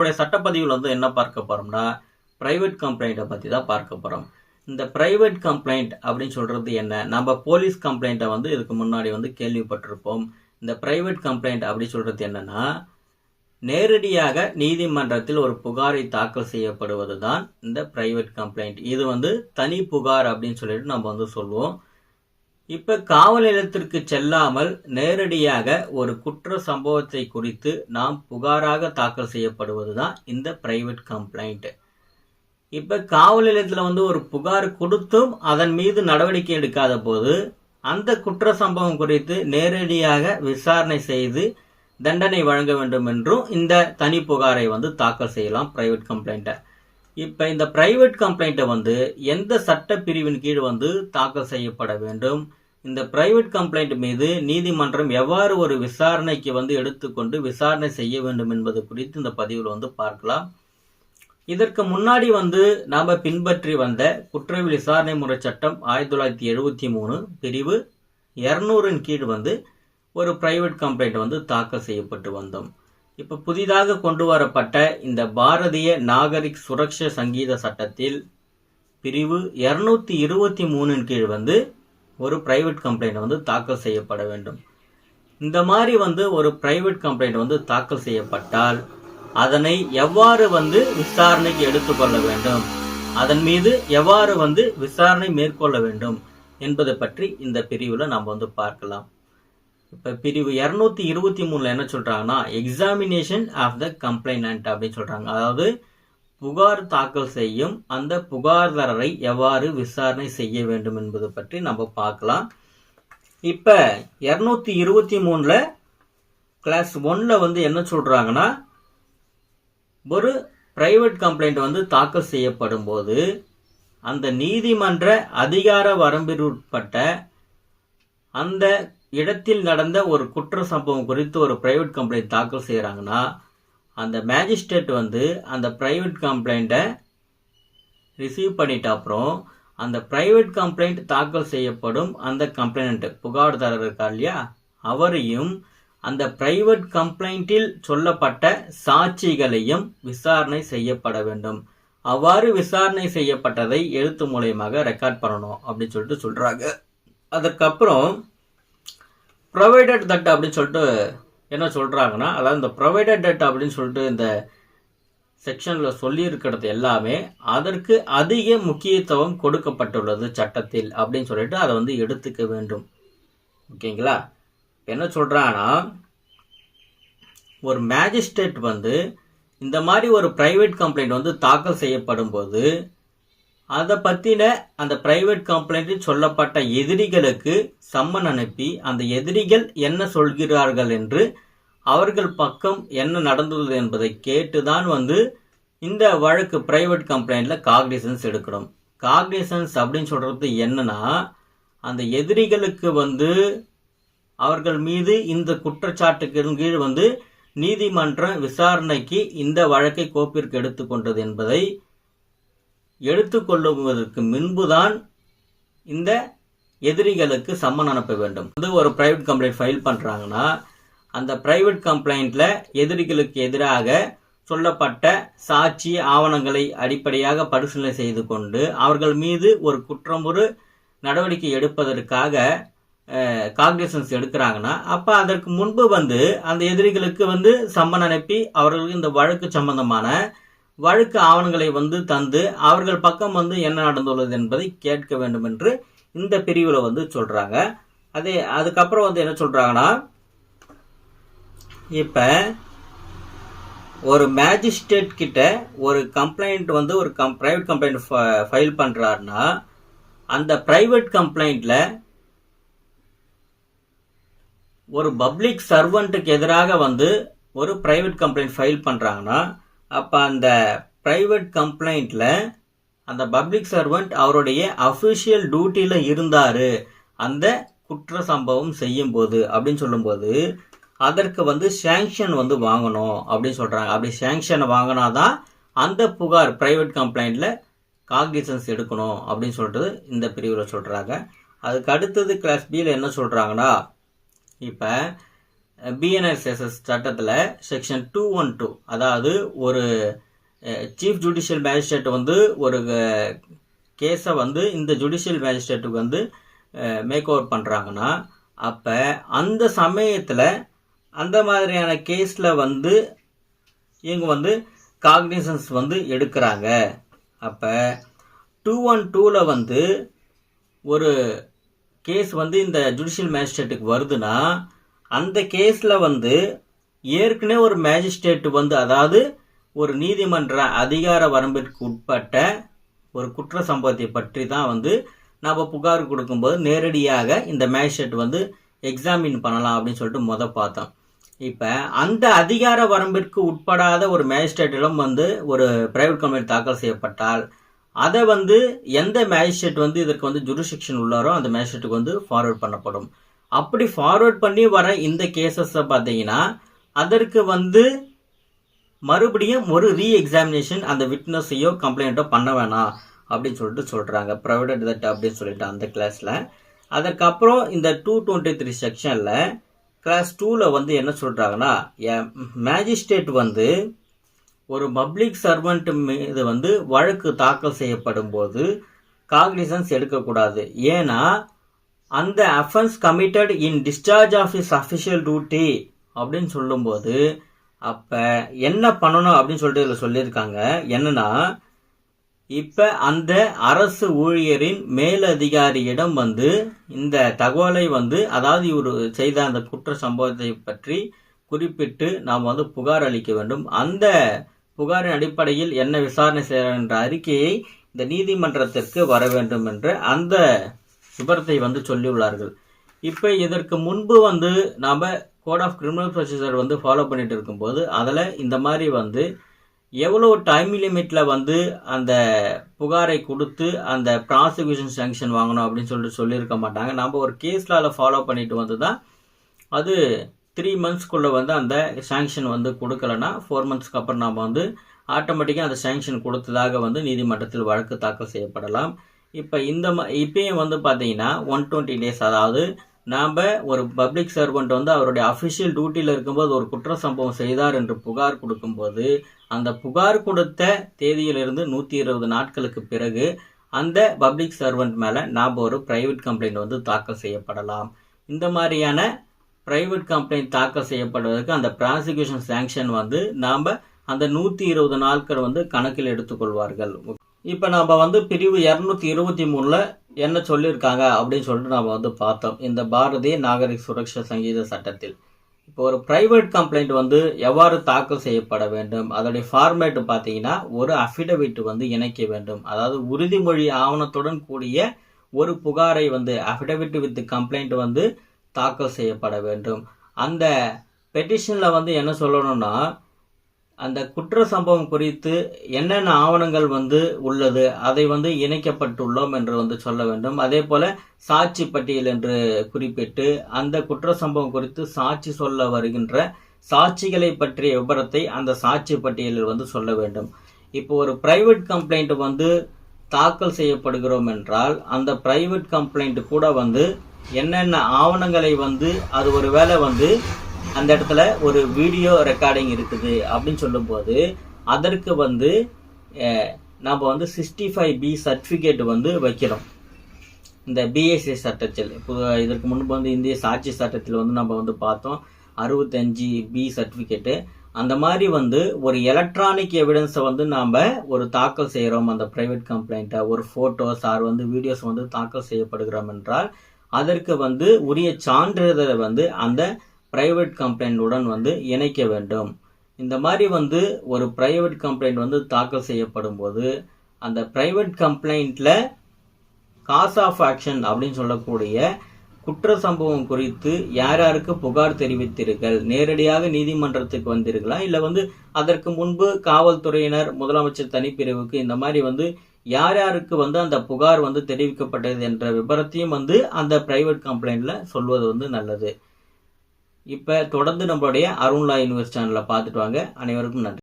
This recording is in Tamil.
நம்மளுடைய சட்டப்பதிவில் வந்து என்ன பார்க்க போகிறோம்னா ப்ரைவேட் கம்ப்ளைண்ட்டை பற்றி தான் பார்க்க போகிறோம் இந்த ப்ரைவேட் கம்ப்ளைண்ட் அப்படின்னு சொல்கிறது என்ன? நம்ம போலீஸ் கம்ப்ளைண்ட்டை வந்து இதுக்கு முன்னாடி வந்து கேள்விப்பட்டிருப்போம். இந்த ப்ரைவேட் கம்ப்ளைண்ட் அப்படின்னு சொல்கிறது என்னென்னா நேரடியாக நீதிமன்றத்தில் ஒரு புகாரை தாக்கல் செய்யப்படுவது தான் இந்த ப்ரைவேட் கம்ப்ளைண்ட் இது வந்து தனி புகார் அப்படின்னு சொல்லிட்டு நம்ம வந்து சொல்லுவோம். இப்ப காவல் நிலையத்திற்கு செல்லாமல் நேரடியாக ஒரு குற்ற சம்பவத்தை குறித்து நாம் புகாராக தாக்கல் செய்யப்படுவது தான் இந்த பிரைவேட் கம்ப்ளைண்ட் இப்ப காவல் நிலையத்தில் வந்து ஒரு புகார் கொடுத்தும் அதன் மீது நடவடிக்கை எடுக்காத போது அந்த குற்ற சம்பவம் குறித்து நேரடியாக விசாரணை செய்து தண்டனை வழங்க வேண்டும் என்றும் இந்த தனி புகாரை வந்து தாக்கல் செய்யலாம் பிரைவேட் கம்ப்ளைண்ட்டை இப்போ இந்த பிரைவேட் கம்ப்ளைண்ட்டை வந்து எந்த சட்ட பிரிவின் கீழ் வந்து தாக்கல் செய்யப்பட வேண்டும்? இந்த பிரைவேட் கம்ப்ளைண்ட் மீது நீதிமன்றம் எவ்வாறு ஒரு விசாரணைக்கு வந்து எடுத்துக்கொண்டு விசாரணை செய்ய வேண்டும் என்பது குறித்து இந்த பதிவில் வந்து பார்க்கலாம். இதற்கு முன்னாடி வந்து நாம் பின்பற்றி வந்த குற்றவியல் விசாரணை முறை சட்டம் ஆயிரத்தி தொள்ளாயிரத்தி எழுபத்தி மூணு பிரிவு இரநூறின் கீழ் வந்து ஒரு பிரைவேட் கம்ப்ளைண்ட் வந்து தாக்கல் செய்யப்பட்டு வந்தோம். இப்போ புதிதாக கொண்டு வரப்பட்ட இந்த பாரதிய நாகரிக் சுரக்ஷ சங்கீத சட்டத்தில் பிரிவு இரநூத்தி இருபத்தி மூணின் கீழ் வந்து ஒரு பிரைவேட் கம்ப்ளைண்ட் வந்து தாக்கல் செய்யப்பட வேண்டும். இந்த மாதிரி வந்து ஒரு பிரைவேட் கம்ப்ளைண்ட் வந்து தாக்கல் செய்யப்பட்டால் அதனை எவ்வாறு வந்து விசாரணைக்கு எடுத்துக்கொள்ள வேண்டும்? அதன் மீது எவ்வாறு வந்து விசாரணை மேற்கொள்ள வேண்டும்? என்பதை பற்றி இந்த பிரிவில் நாம் வந்து பார்க்கலாம். இப்போ பிரிவு இரநூத்தி இருபத்தி மூணில் என்ன சொல்கிறாங்கன்னா எக்ஸாமினேஷன் ஆஃப் த கம்ப்ளைனன்ட் அப்படின்னு சொல்கிறாங்க அதாவது புகார் தாக்கல் செய்யும் அந்த புகார்தாரரை எவ்வாறு விசாரணை செய்ய வேண்டும் என்பது பற்றி நம்ம பார்க்கலாம். இப்போ இரநூத்தி இருபத்தி மூணில் கிளாஸ் ஒன்ல வந்து என்ன சொல்கிறாங்கன்னா ஒரு பிரைவேட் கம்ப்ளைண்ட் வந்து தாக்கல் செய்யப்படும் போது அந்த நீதிமன்ற அதிகார வரம்பிற்குட்பட்ட அந்த இடத்தில் நடந்த ஒரு குற்ற சம்பவம் குறித்து ஒரு பிரைவேட் கம்ப்ளைண்ட் தாக்கல் செய்கிறாங்கன்னா அந்த மேஜிஸ்ட்ரேட் வந்து அந்த ப்ரைவேட் கம்ப்ளைண்ட்டை ரிசீவ் பண்ணிட்ட அப்புறம் அந்த ப்ரைவேட் கம்ப்ளைண்ட் தாக்கல் செய்யப்படும் அந்த கம்ப்ளைண்ட் புகார்தாரர் இருக்கா இல்லையா? அவரையும் அந்த பிரைவேட் கம்ப்ளைண்டில் சொல்லப்பட்ட சாட்சிகளையும் விசாரணை செய்யப்பட வேண்டும். அவ்வாறு விசாரணை செய்யப்பட்டதை எழுத்து மூலயமாக ரெக்கார்ட் பண்ணணும் அப்படின்னு சொல்லிட்டு சொல்கிறாங்க அதுக்கப்புறம் ப்ரொவைடட் தட் அப்படின்னு சொல்லிட்டு என்ன சொல்கிறாங்கன்னா அதாவது இந்த ப்ரொவைடட் டேட்டா அப்படின்னு சொல்லிட்டு இந்த செக்ஷனில் சொல்லியிருக்கிறது எல்லாமே அதற்கு அதிக முக்கியத்துவம் கொடுக்கப்பட்டுள்ளது சட்டத்தில் அப்படின்னு சொல்லிட்டு அதை வந்து எடுத்துக்க வேண்டும். ஓகேங்களா? என்ன சொல்கிறான்னா ஒரு மேஜிஸ்ட்ரேட் வந்து இந்த மாதிரி ஒரு ப்ரைவேட் கம்ப்ளைண்ட் வந்து தாக்கல் செய்யப்படும் போது அதை பற்றின அந்த பிரைவேட் கம்ப்ளைண்ட்டில் சொல்லப்பட்ட எதிரிகளுக்கு சம்மன் அனுப்பி அந்த எதிரிகள் என்ன சொல்கிறார்கள் என்று அவர்கள் பக்கம் என்ன நடந்துள்ளது என்பதை கேட்டு தான் வந்து இந்த வழக்கு பிரைவேட் கம்ப்ளைண்ட்டில் காக்னிசன்ஸ் எடுக்கணும். காக்னிசன்ஸ் அப்படின்னு சொல்கிறது என்னன்னா அந்த எதிரிகளுக்கு வந்து அவர்கள் மீது இந்த குற்றச்சாட்டுக்கு கீழ் வந்து நீதிமன்றம் விசாரணைக்கு இந்த வழக்கை கோப்பிற்கு எடுத்துக்கொண்டது என்பதை எடுத்துக்கொள்ளுவதற்கு முன்புதான் இந்த எதிரிகளுக்கு சம்மன் அனுப்ப வேண்டும். வந்து ஒரு பிரைவேட் கம்ப்ளைண்ட் ஃபைல் பண்ணுறாங்கன்னா அந்த பிரைவேட் கம்ப்ளைண்ட்டில் எதிரிகளுக்கு எதிராக சொல்லப்பட்ட சாட்சி ஆவணங்களை அடிப்படையாக பரிசீலனை செய்து கொண்டு அவர்கள் மீது ஒரு குற்றமுறு நடவடிக்கை எடுப்பதற்காக காக்னிசன்ஸ் எடுக்கிறாங்கன்னா அப்போ அதற்கு முன்பு வந்து அந்த எதிரிகளுக்கு வந்து சம்மன் அனுப்பி அவர்களுக்கு இந்த வழக்கு சம்பந்தமான வழக்கு ஆவணங்களை வந்து தந்து அவர்கள் பக்கம் வந்து என்ன நடந்துள்ளது என்பதை கேட்க வேண்டும் என்று இந்த பிரிவில் வந்து சொல்கிறாங்க அதே அதுக்கப்புறம் வந்து என்ன சொல்கிறாங்கன்னா இப்போ ஒரு மேஜிஸ்ட்ரேட் கிட்ட ஒரு கம்ப்ளைண்ட் வந்து ஒரு கம் ப்ரைவேட் கம்ப்ளைண்ட் ஃபைல் பண்ணுறாருன்னா அந்த ப்ரைவேட் கம்ப்ளைண்ட்டில் ஒரு பப்ளிக் சர்வெண்ட்டுக்கு எதிராக வந்து ஒரு ப்ரைவேட் கம்ப்ளைண்ட் ஃபைல் பண்ணுறாங்கன்னா அப்போ அந்த ப்ரைவேட் கம்ப்ளைண்ட்டில் அந்த பப்ளிக் சர்வெண்ட் அவருடைய அஃபிஷியல் டியூட்டியில் இருந்தார். அந்த குற்ற சம்பவம் செய்யும் போது அப்படின்னு சொல்லும்போது அதற்கு வந்து சேங்ஷன் வந்து வாங்கணும் அப்படின்னு சொல்கிறாங்க அப்படி சேங்ஷனை வாங்கினாதான் அந்த புகார் ப்ரைவேட் கம்ப்ளைண்ட்டில் காக்னிசன்ஸ் எடுக்கணும் அப்படின்னு சொல்லிட்டு இந்த பிரிவில் சொல்கிறாங்க அதுக்கு அடுத்தது கிளாஸ் பியில் என்ன சொல்கிறாங்கன்னா இப்போ பிஎன்எஸ்எஸ்எஸ் சட்டத்தில் செக்ஷன் டூ ஒன் டூ அதாவது ஒரு சீஃப் ஜுடிஷியல் மேஜிஸ்ட்ரேட் வந்து ஒரு கேஸை வந்து இந்த ஜுடிஷியல் மேஜிஸ்ட்ரேட்டுக்கு வந்து மேக் ஓவர் பண்ணுறாங்கன்னா அப்போ அந்த சமயத்தில் அந்த மாதிரியான கேஸில் வந்து இவங்க வந்து காக்னிசன்ஸ் வந்து எடுக்கிறாங்க. அப்போ டூ ஒன் டூவில் வந்து ஒரு கேஸ் வந்து இந்த ஜுடிஷியல் மேஜிஸ்ட்ரேட்டுக்கு வருதுன்னா அந்த கேஸில் வந்து ஏற்கனவே ஒரு மேஜிஸ்ட்ரேட் வந்து அதாவது ஒரு நீதிமன்ற அதிகார வரம்பிற்கு உட்பட்ட ஒரு குற்ற சம்பவத்தை பற்றி தான் வந்து நம்ம புகார் கொடுக்கும்போது நேரடியாக இந்த மேஜிஸ்ட்ரேட் வந்து எக்ஸாமின் பண்ணலாம் அப்படின்னு சொல்லிட்டு முத பார்த்தோம். இப்போ அந்த அதிகார வரம்பிற்கு உட்படாத ஒரு மேஜிஸ்ட்ரேட்டிடம் வந்து ஒரு பிரைவேட் கம்பெனி தாக்கல் செய்யப்பட்டால் அதை வந்து எந்த மேஜிஸ்ட்ரேட் வந்து இதற்கு வந்து ஜுரிஸ்டிக்ஷன் உள்ளாரோ அந்த மேஜிஸ்ட்ரேட்டுக்கு வந்து ஃபார்வர்ட் பண்ணப்படும். அப்படி ஃபார்வர்ட் பண்ணி வர இந்த கேசஸை பார்த்தீங்கன்னா அதற்கு வந்து மறுபடியும் ஒரு ரீ எக்ஸாமினேஷன் அந்த விட்னஸையோ கம்ப்ளைண்ட்டோ பண்ண வேணாம் அப்படின்னு சொல்லிட்டு சொல்கிறாங்க ப்ரைவேட் தட் அப்படின்னு சொல்லிட்டு அந்த கிளாஸில் அதுக்கப்புறம் இந்த டூ டுவெண்ட்டி த்ரீ செக்ஷனில் கிளாஸ் டூவில் வந்து என்ன சொல்கிறாங்கன்னா மேஜிஸ்ட்ரேட் வந்து ஒரு பப்ளிக் சர்வெண்ட் மீது வந்து வழக்கு தாக்கல் செய்யப்படும் போது காக்னிசன்ஸ் எடுக்கக்கூடாது. ஏன்னா அந்த offence committed in discharge of is official duty அப்படின்னு சொல்லும்போது அப்போ என்ன பண்ணணும் அப்படின்னு சொல்லிட்டு இதில் சொல்லியிருக்காங்க. என்னன்னா இப்போ அந்த அரசு ஊழியரின் மேலதிகாரியிடம் வந்து இந்த தகவலை வந்து அதாவது இவர் செய்த அந்த குற்ற சம்பவத்தை பற்றி குறிப்பிட்டு நாம் வந்து புகார் அளிக்க வேண்டும். அந்த புகாரின் அடிப்படையில் என்ன விசாரணை செய்கிறார் என்ற அறிக்கையை இந்த நீதிமன்றத்திற்கு வர வேண்டும் என்று அந்த விபரத்தை வந்து சொல்லியுள்ளார்கள். இப்போ இதற்கு முன்பு வந்து நாம் கோட் ஆஃப் கிரிமினல் ப்ரொசீஜர் வந்து ஃபாலோ பண்ணிட்டு இருக்கும்போது அதில் இந்த மாதிரி வந்து எவ்வளோ டைம் லிமிட்டில் வந்து அந்த புகாரை கொடுத்து அந்த ப்ராசிக்யூஷன் சேங்ஷன் வாங்கணும் அப்படின்னு சொல்லிட்டு சொல்லியிருக்க மாட்டாங்க. நம்ம ஒரு கேஸில் ஃபாலோ பண்ணிட்டு வந்து தான் அது த்ரீ மந்த்ஸ்க்குள்ளே வந்து அந்த சேங்ஷன் வந்து கொடுக்கலன்னா ஃபோர் மந்த்ஸ்க்கு அப்புறம் நாம் வந்து ஆட்டோமேட்டிக்காக அந்த சேங்ஷன் கொடுத்ததாக வந்து நீதிமன்றத்தில் வழக்கு தாக்கல் செய்யப்படலாம். இப்போ இந்த ம இப்பயும் வந்து பார்த்தீங்கன்னா ஒன் டுவெண்ட்டி டேஸ் அதாவது நாம் ஒரு பப்ளிக் சர்வெண்ட் வந்து அவருடைய அஃபிஷியல் டியூட்டியில் இருக்கும்போது ஒரு குற்ற சம்பவம் செய்தார் என்று புகார் கொடுக்கும்போது அந்த புகார் கொடுத்த தேதியிலிருந்து நூற்றி இருபது நாட்களுக்கு பிறகு அந்த பப்ளிக் சர்வெண்ட் மேலே நாம் ஒரு ப்ரைவேட் கம்ப்ளைண்ட் வந்து தாக்கல் செய்யப்படலாம். இந்த மாதிரியான ப்ரைவேட் கம்ப்ளைண்ட் தாக்கல் செய்யப்படுவதற்கு அந்த ப்ராசிக்யூஷன் சேங்ஷன் வந்து நாம் அந்த நூற்றி இருபது நாட்கள் வந்து கணக்கில் எடுத்துக்கொள்வார்கள். இப்போ நம்ம வந்து பிரிவு இரநூத்தி இருபத்தி மூணில் என்ன சொல்லியிருக்காங்க அப்படின்னு சொல்லிட்டு நம்ம வந்து பார்த்தோம். இந்த பாரதிய நாகரிக சுரக்ஷா சங்கீத சட்டத்தில். இப்போ ஒரு பிரைவேட் கம்ப்ளைண்ட் வந்து எவ்வாறு தாக்கல் செய்யப்பட வேண்டும்? அதோடைய ஃபார்மேட் பார்த்தீங்கன்னா ஒரு அஃபிடவிட் வந்து இணைக்க வேண்டும். அதாவது உறுதிமொழி ஆவணத்துடன் கூடிய ஒரு புகாரை வந்து அஃபிடவிட் வித் கம்ப்ளைண்ட் வந்து தாக்கல் செய்யப்பட வேண்டும். அந்த பெட்டிஷனில் வந்து என்ன சொல்லணும்னா அந்த குற்ற சம்பவம் குறித்து என்னென்ன ஆவணங்கள் வந்து உள்ளது அதை வந்து இணைக்கப்பட்டுள்ளோம் என்று வந்து சொல்ல வேண்டும். அதே போல சாட்சி பட்டியல் என்று குறிப்பிட்டு அந்த குற்ற சம்பவம் குறித்து சாட்சி சொல்ல வருகின்ற சாட்சிகளை பற்றிய விபரத்தை அந்த சாட்சி பட்டியலில் வந்து சொல்ல வேண்டும். இப்போ ஒரு பிரைவேட் கம்ப்ளைண்ட் வந்து தாக்கல் செய்யப்படுகிறோம் என்றால் அந்த பிரைவேட் கம்ப்ளைண்ட் கூட வந்து என்னென்ன ஆவணங்களை வந்து அது ஒரு வேளை வந்து அந்த இடத்துல ஒரு வீடியோ ரெக்கார்டிங் இருக்குது அப்படின்னு சொல்லும்போது அதற்கு வந்து நம்ம வந்து சிக்ஸ்டி ஃபைவ் பி சர்டிஃபிகேட் வந்து வைக்கிறோம். இந்த பிஎஸ்சி சட்டத்தில். இப்போ இதற்கு முன்பு வந்து இந்திய சாட்சி சட்டத்தில் வந்து நம்ம வந்து பார்த்தோம். அறுபத்தஞ்சு பி சர்டிஃபிகேட்டு அந்த மாதிரி வந்து ஒரு எலக்ட்ரானிக் எவிடன்ஸை வந்து நாம் ஒரு தாக்கல் செய்கிறோம். அந்த ப்ரைவேட் கம்ப்ளைண்ட்டை ஒரு ஃபோட்டோஸ் ஆர் வந்து வீடியோஸ் வந்து தாக்கல் செய்யப்படுகிறோம் என்றால் அதற்கு வந்து உரிய சான்றிதழை வந்து அந்த ப்ரைவேட் கம்ப்ளைண்ட்டுடன் வந்து இணைக்க வேண்டும். இந்த மாதிரி வந்து ஒரு ப்ரைவேட் கம்ப்ளைண்ட் வந்து தாக்கல் செய்யப்படும் போது அந்த ப்ரைவேட் கம்ப்ளைண்ட்டில் காஸ் ஆஃப் ஆக்ஷன் அப்படின்னு சொல்லக்கூடிய குற்ற சம்பவம் குறித்து யார் யாருக்கு புகார் தெரிவித்தீர்கள்? நேரடியாக நீதிமன்றத்துக்கு வந்தீர்களா? இல்லை வந்து அதற்கு முன்பு காவல்துறையினர் முதலமைச்சர் தனிப்பிரிவுக்கு இந்த மாதிரி வந்து யார் யாருக்கு வந்து அந்த புகார் வந்து தெரிவிக்கப்பட்டது என்ற விபரத்தையும் வந்து அந்த பிரைவேட் கம்ப்ளைண்ட்ல சொல்வது வந்து நல்லது. இப்போ தொடர்ந்து நம்மளுடைய அருண்லா யூனிவர்ஸ் சேனலை பார்த்துட்டு வாங்க. அனைவருக்கும் நன்றி.